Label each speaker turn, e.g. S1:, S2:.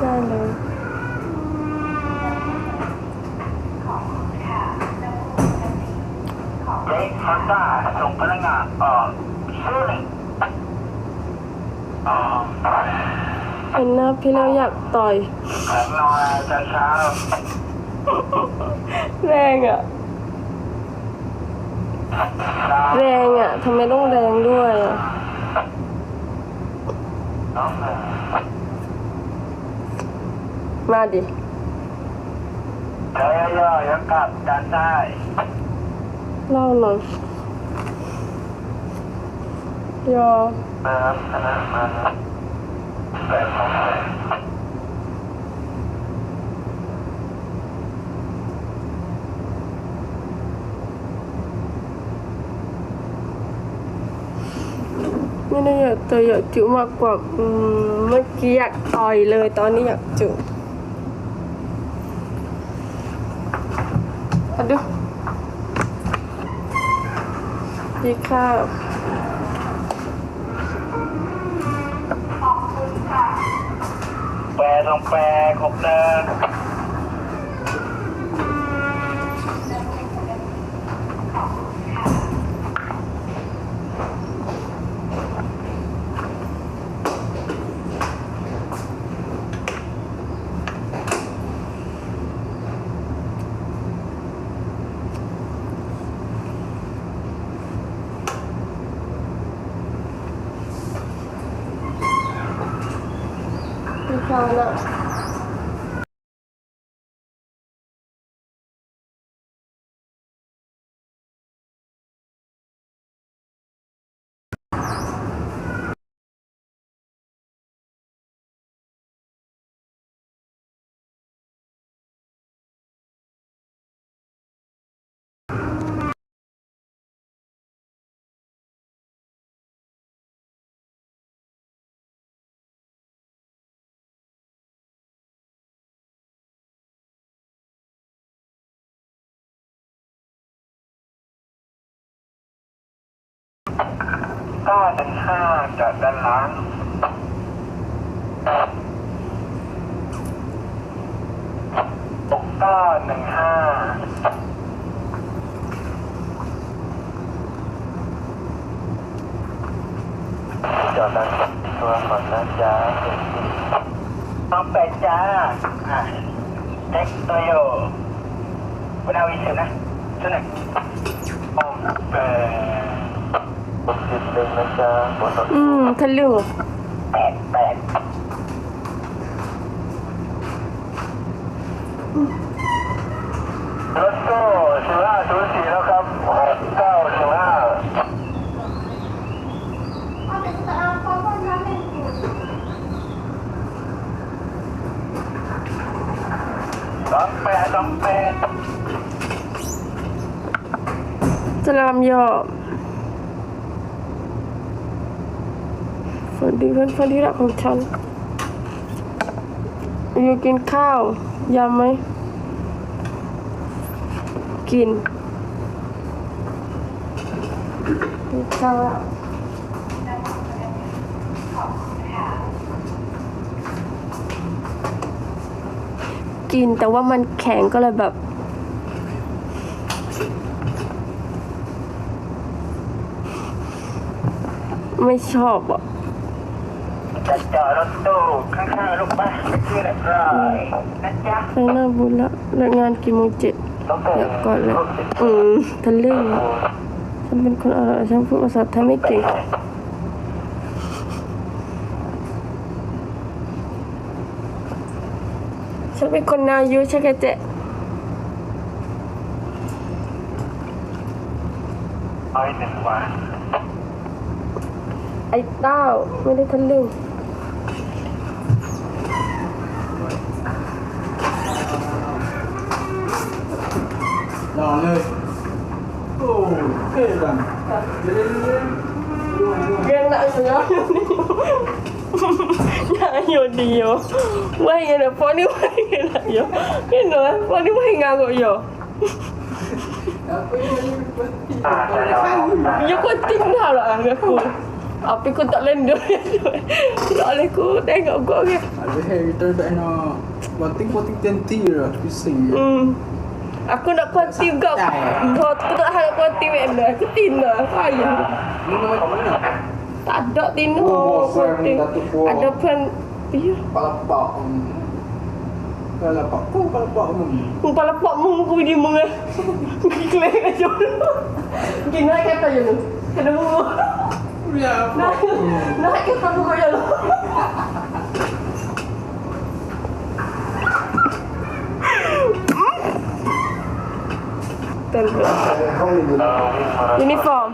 S1: ได้เลย
S2: เล็กฮอนด้าส่งพนักงานเอ่อชื่อหนึ่งเอ่อ
S1: เห็นหน้าพี่แล้วอยากต่อย
S2: แข็งนอนช้าช้า
S1: แรงอะ
S2: ช้า
S1: แรงอะทำไมต้องแรงด้วยอะ
S2: น้องหนึ่ง
S1: มาดิ
S2: เดี๋ยวย่อๆยังกลับดันได้
S1: เล่าหน่อยยอ
S2: เติมชนะมาเปิดของเลย
S1: ไม่ได้อยากต่อยอยากจุมากกว่าอืมเมื่อกี้อยากต่อยเลยตอนนี้อยากจุ อะดูดีค่ะ
S2: แปรตรงแปรครบเดิม
S1: ดีค่ะ นะ
S2: ก้าหนึ่งห้าจากด้านหลังหกเก้าหนึ่งห้าจอดนั้นตัวก่อนนะจ๊ะต้องไปจ้าอะเท็กโตโยคุณเอาอีกสิบนะชุดหนึ่งโอเค หกสิบหนึ่งนะจ๊ะบนรถ
S1: อืมทะลึ่ง
S2: แปดแปดรถโซ่ศูนย์ห้าศูนย์สี่แล้วครับหกเก้าศูนย์ห้าสองแปดสองแปด
S1: สลามยอสวัส ดีเพื่อนเพื่อนที่รักของฉันอยู่กินข้าวยำไหม กินกินข้าวแล้วกินแต่ว่ามันแข็งก็เลยแบบไม่ชอบอะ
S2: จะจอดรถตู้ข้างๆลูกบ้านชื่ออะไรก็นะจ๊ะ
S1: ไปหน้าบุญละเลิกงานกี่โมงเจ็ด
S2: ต้องเปิด
S1: เดี๋ยวก่อนเลยอืมทะลึ่งอะฉันเป็นคนอะไรฉันพูดภาษาไทยไม่เก่งฉันเป็นคนนายุใช่ไหมเจ๊
S2: เอาอีกหนึ่งวัน
S1: ไอ้เต้าไม่ได้ทะลึ่ง
S3: Đó lên. Ồ, kê rằng
S1: Gan lại rồi đó Yodiyo
S2: Wahingana Pony wahingana yo Kino Pony
S1: wahingana ko yo nào ko tinggal lah aku Tapi aku tak lender. Tak boleh aku tengok kau ke.
S3: Ada kita tak nak. Voting voting tenti lah. Aku sing.
S1: Hmm. Aku nak kuanti juga. Aku tak nak kuanti mana. Aku tina. Kaya.
S3: Mana macam mana?
S1: Tak ada tina.
S3: Oh.
S1: Ada pun. Ya.
S3: Palapak. Palapak pun palapak
S1: mung. Palapak mung aku pergi mung eh. Pergi kelek aja. Pergi naik
S3: kereta
S1: je mung. Kena mung. Kuya ako. Nakakit pa
S3: ko kayo.
S1: Uniform.